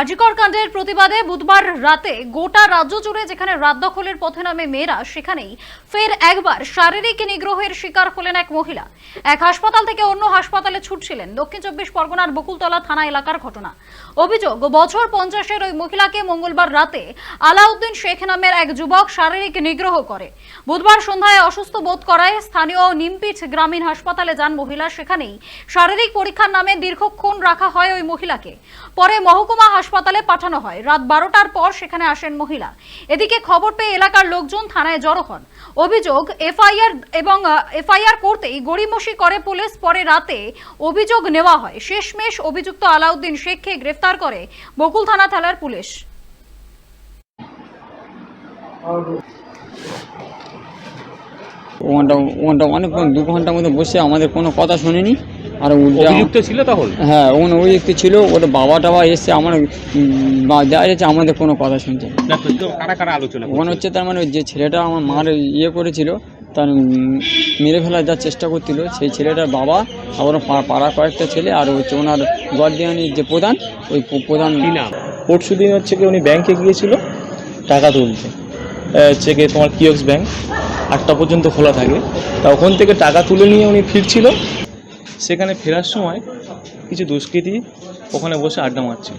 আজিকর কাণ্ডের প্রতিবাদে বুধবার রাতে গোটা রাজ্য জুড়ে যেখানে রাত দখলের পথে নামে মেয়েরা, সেখানেই ফের একবার শারীরিক নিগ্রহের শিকার হলেন এক মহিলা। এক হাসপাতাল থেকে অন্য হাসপাতালে ছুটছিলেন দক্ষিণ চব্বিশ পরগনার বকুলতলা থানা এলাকার ঘটনা। অভিযোগ, বছর পঞ্চাশের ওই মহিলাকে মঙ্গলবার রাতে আলাউদ্দিন শেখ নামের এক যুবক শারীরিক নিগ্রহ করে। বুধবার সন্ধ্যায় অসুস্থ বোধ করায় স্থানীয় নিমপিঠ গ্রামীণ হাসপাতালে যান মহিলা, সেখানেই শারীরিক পরীক্ষার নামে দীর্ঘক্ষণ রাখা হয় ওই মহিলাকে। পরে মহকুমা হাসপাতালে পাঠানো হয়। রাত বারোটার পর সেখানে আসেন মহিলা। এদিকে খবর পেয়ে এলাকার লোকজন থানায় জড়ো হন। অভিযোগ, এফআইআর এবং এফআইআর করতেই গড়িমসি করে পুলিশ। পরে রাতে অভিযোগ নেওয়া হয়। শেষমেশ অভিযুক্ত আলাউদ্দিন শেখকে গ্রেফতার করে বকুল থানা থানার পুলিশ। ওখানটা ওখানটা অনেকক্ষণ দু ঘণ্টার মধ্যে বসে আমাদের কোনো কথা শোনেনি। আর উল্টে অভিযুক্ত ছিল তাহলে? হ্যাঁ ওখানে অভিযুক্ত ছিল ওর বাবা টাবা এসছে আমার বা- দেখা যাচ্ছে আমাদের কোনো কথা শুনছে আলোচনা ওখানে হচ্ছে তার মানে যে ছেলেটা আমার মার ইয়ে করেছিল তার মেরে ফেলার যা চেষ্টা করছিল সেই ছেলেটার বাবা আবার পা- পাড়া কয়েকটা ছেলে আর হচ্ছে ওনার গর্দিয়ানির যে প্রধান ওই প্রধান পরশু দিন হচ্ছে কি উনি ব্যাংকে গিয়েছিল টাকা তুলতে। হচ্ছে কি তোমার কিয়ক্স ব্যাংক আটটা পর্যন্ত খোলা থাকে। তা ওখান থেকে টাকা তুলে নিয়ে উনি ফিরছিল সেখানে ফেরার সময় কিছু দুষ্কৃতী ওখানে বসে আড্ডা মারছে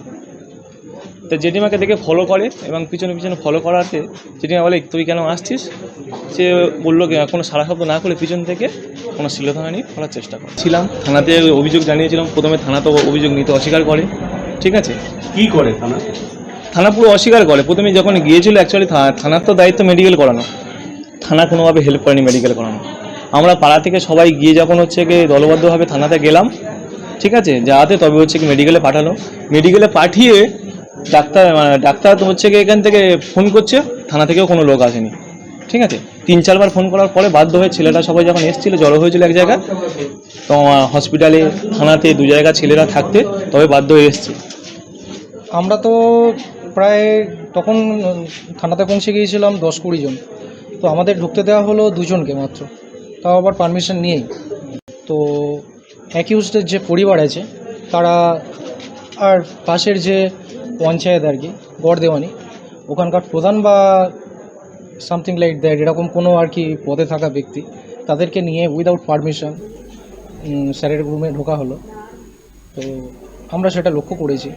তো জেঠিমাকে দেখে ফলো করে এবং পিছনে পিছনে ফলো করাতে জেঠিমা বলে তুই কেন আসছিস? সে বলল কি, কোনো সারা শব্দ না করে পিছন থেকে কোনো শিলধারা নিয়ে করার চেষ্টা করছিলাম থানাতে অভিযোগ জানিয়েছিলাম প্রথমে থানা তো অভিযোগ নিতে অস্বীকার করে ঠিক আছে? কি করে থানা? থানা পুরো অস্বীকার করে। প্রথমে যখন গিয়েছিল অ্যাকচুয়ালি থানার তো দায়িত্ব মেডিকেল করানো। থানা কোনোভাবে হেল্প করেনি মেডিকেল করানো। আমরা পাড়া থেকে সবাই গিয়ে যখন হচ্ছে গিয়ে দলবদ্ধভাবে থানাতে গেলাম, ঠিক আছে যাতে তবে হচ্ছে কি মেডিকেলে পাঠালো। মেডিকেলে পাঠিয়ে ডাক্তার মানে ডাক্তার তো হচ্ছে কি এখান থেকে ফোন করছে, থানা থেকেও কোনো লোক আসেনি, ঠিক আছে। তিন চারবার ফোন করার পরে বাধ্য হয়ে ছেলেরা সবাই যখন এসেছিল, জড়ো হয়েছিল এক জায়গায়, তো হসপিটালে থানাতে দু জায়গা ছেলেরা থাকতে তবে বাধ্য হয়ে এসছে। আমরা তো প্রায় তখন থানাতে পৌঁছে গিয়েছিলাম দশ কুড়ি জন। তো আমাদের ঢুকতে দেওয়া হলো দুজনকে মাত্র। তাও আবার পারমিশন নিয়েই। তো অ্যাকিউজদের যে পরিবার আছে, তারা আর পাশের যে পঞ্চায়েত আর কি, গড়দেওয়ানি, ওখানকার প্রধান বা সামথিং লাইক দ্যাট এরকম কোনো আর কি পদে থাকা ব্যক্তি, তাদেরকে নিয়ে উইদাউট পারমিশন স্যারের রুমে ঢোকা হলো। তো আমরা সেটা লক্ষ্য করেছি।